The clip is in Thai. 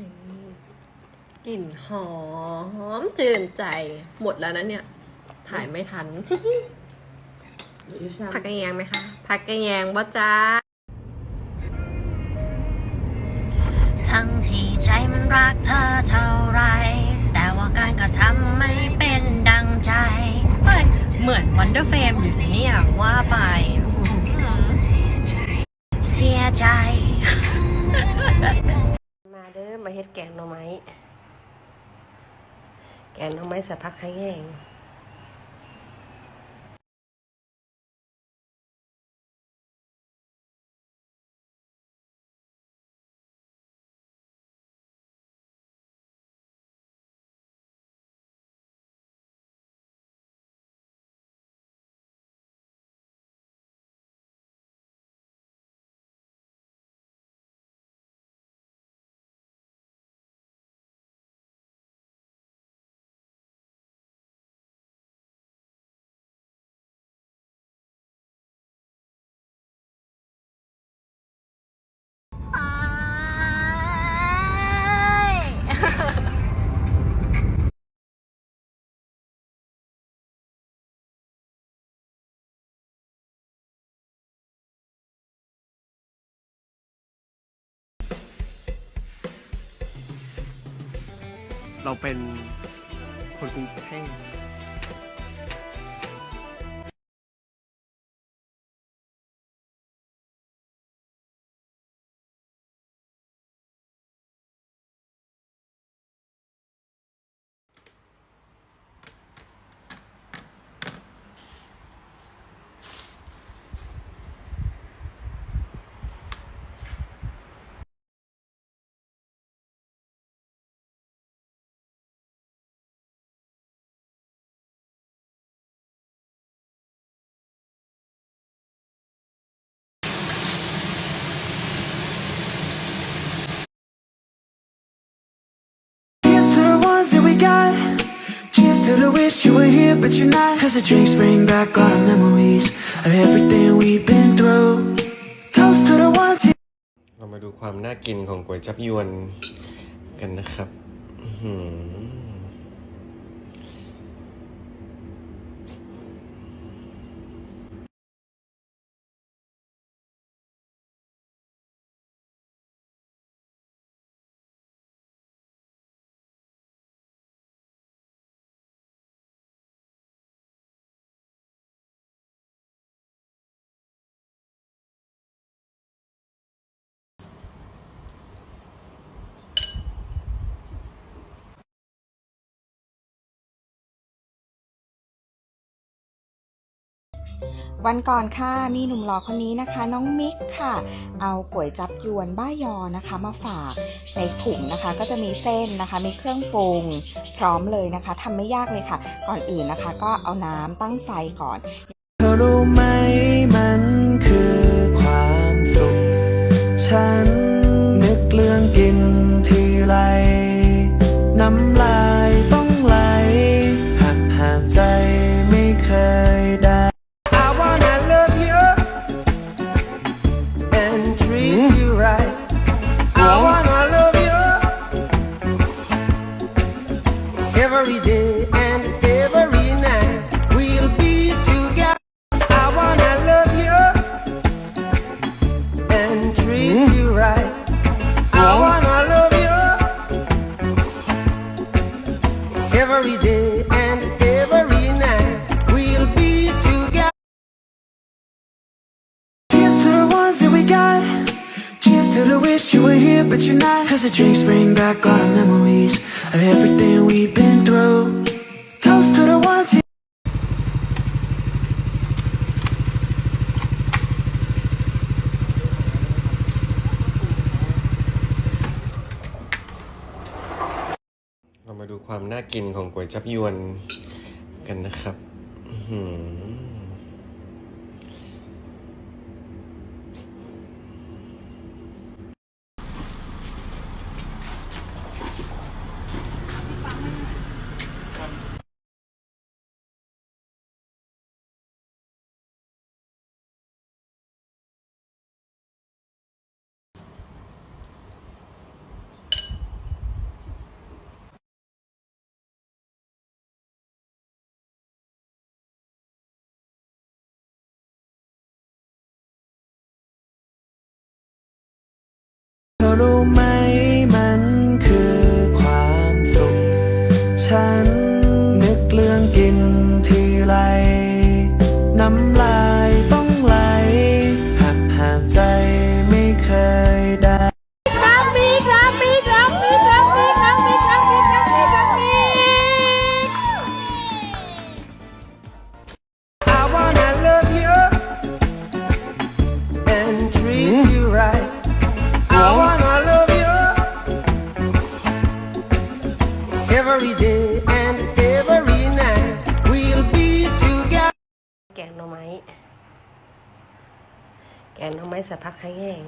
นี่กลิ่นหอมจื่นใจ หมดแล้วนะเนี่ย ถ่ายไม่ทัน ผักกระแยงไหมคะ ผักกระแยงบ่จ้าทั้งที่ใจมันรักเธอเท่าไร แต่ว่าการกระทำไม่เป็นดังใจเฮ้ยเหมือนวันเดอร์เฟมอยู่เนี่ยว่าไป แกงหน่อไม้ แกงหน่อไม้ใส่ผักกระแยง เราเป็นคนกรุงเทพ Cheers to the wish you were here, but you're not. Cause the drinks bring back all the memories of everything we've been through. Toast to the ones here. เรามาดูความน่ากินของก๋วยจับยวนกันนะครับ อื วันก่อนค่ะมีหนุ่มหล่อคนนี้นะคะ น้องมิกค่ะ เอาก๋วยจับยวนบ้ายอนะคะ มาฝากในถุงนะคะ ก็จะมีเส้นนะคะ มีเครื่องปรุงพร้อมเลยนะคะทำไม่ยากเลยค่ะ ก่อนอื่นนะคะ ก็เอาน้ำตั้งไฟก่อนเธอรู้ไหมมันคือความสุข ฉันนึกเรื่องกินทีไร น้ำลายต้อง every day wish you were here, but you're not. Cause the drinks bring back all the memories of everything we've been through. Toast to the ones here. เรามาดูความน่ากินของก๋วยจับยวนกันนะครับ อื bên ไว้สักพักให้แห้ง